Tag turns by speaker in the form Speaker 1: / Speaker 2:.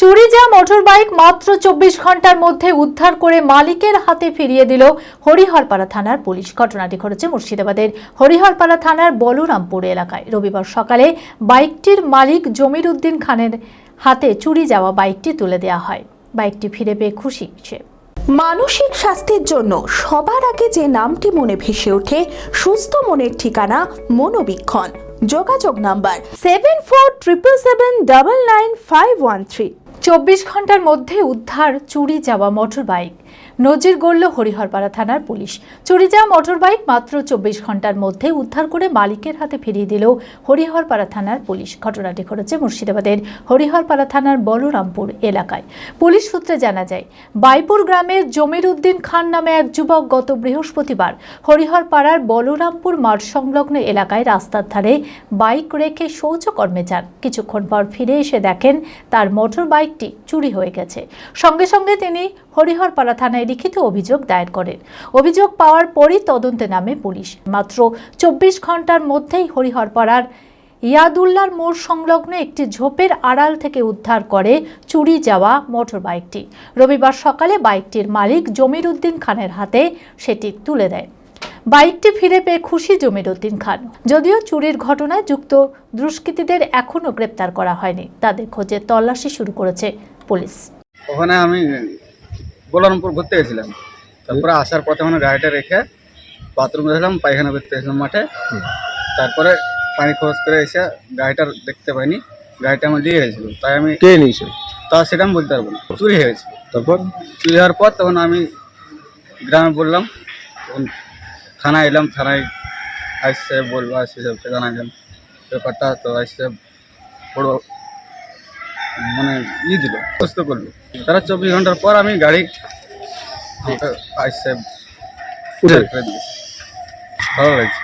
Speaker 1: চুরি যা motor bike মাত্র চব্বিশ ঘণ্টার মধ্যে উদ্ধার করে মালিকের হাতে ফিরিয়ে দিল হরিহরপাড়া থানার পুলিশ। ঘটনাটি ঘটেছে মুর্শিদাবাদের হরিহরপাড়া থানার বলরামপুর এলাকায়। রবিবার সকালে বাইকটির মালিক জমির উদ্দিন খানের হাতে চুরি যাওয়া বাইকটি তুলে দেওয়া হয়। বাইকটি ফিরে পেয়ে খুশি সে।
Speaker 2: মানসিক স্বাস্থ্যের জন্য সবার আগে যে নামটি মনে ভেসে ওঠে, সুস্থ মনের ঠিকানা মনোবীক্ষণ। যোগাযোগ number seven four triple seven double nine five one three
Speaker 1: চব্বিশ ঘণ্টার মধ্যে উদ্ধার চুরি যাওয়া মোটর বাইক নজির গড়ল হরিহরপাড়া থানার পুলিশ। চুরি যাওয়া মোটর বাইক মাত্র চব্বিশ ঘণ্টার মধ্যে উদ্ধার করে মালিকের হাতে ফিরিয়ে দিল হরিহরপাড়া থানার পুলিশ। ঘটনাটি ঘটেছে মুর্শিদাবাদের হরিহরপাড়া থানার বলরামপুর এলাকায়। পুলিশ সূত্রে জানা যায়, বাইপুর গ্রামের জমির উদ্দিন খান নামে এক যুবক গত বৃহস্পতিবার হরিহরপাড়ার বলরামপুর মাঠ সংলগ্ন এলাকায় রাস্তার ধারে বাইক রেখে শৌচকর্মে যান। কিছুক্ষণ পর ফিরে এসে দেখেন, তার মোটর বাইকটি চুরি হয়ে গেছে। সঙ্গে সঙ্গে তিনি হরিহরপাড়া থানায় লিখিত অভিযোগ দায়ের করেন। অভিযোগ পাওয়ার পরই তদন্তে নামে পুলিশ। মাত্র চব্বিশ ঘণ্টার মধ্যেই হরিহরপাড়ার ইয়াদুল্লার মোড় সংলগ্ন একটি ঝোপের আড়াল থেকে উদ্ধার করে চুরি যাওয়া মোটর বাইকটি রবিবার সকালে বাইকটির মালিক জমির উদ্দিন খানের হাতে সেটি তুলে দেয়। বাইকটি ফিরে পেয়ে খুশি জমির উদ্দিন খান। যদিও চুরির ঘটনায় যুক্ত দুষ্কৃতীদের এখনও গ্রেপ্তার করা হয়নি। তাদের খোঁজে তল্লাশি শুরু করেছে পুলিশ।
Speaker 3: ওখানে আমি গোলারামপুর ঘুরতে গেছিলাম। তারপরে আসার পথে ওখানে গাড়িটা রেখে বাথরুম গেছিলাম পায়খানা করতে গেছিলাম মাঠে। তারপরে পানি খরচ করে এসে গাড়িটা দেখতে পাইনি। গাড়িটা আমার দিয়ে গেছিল। তাই আমি
Speaker 4: কে নিয়েছে?
Speaker 3: তা সেটা আমি বলতে পারব না। চুরি হয়ে গেছে।
Speaker 4: তারপর?
Speaker 3: চুরি হওয়ার পর তখন আমি গ্রামে বললাম তখন থানায় এলাম থানায় আইস সাহেব বলব আইসি সাহেবকে জানালাম ব্যাপারটা তো আইস সাহেব বড় মানে ই দিল সুস্থ করল। তারা চব্বিশ ঘণ্টার পর আমি গাড়ি আমাকে আইসি সাহেব ভালো লাগছে।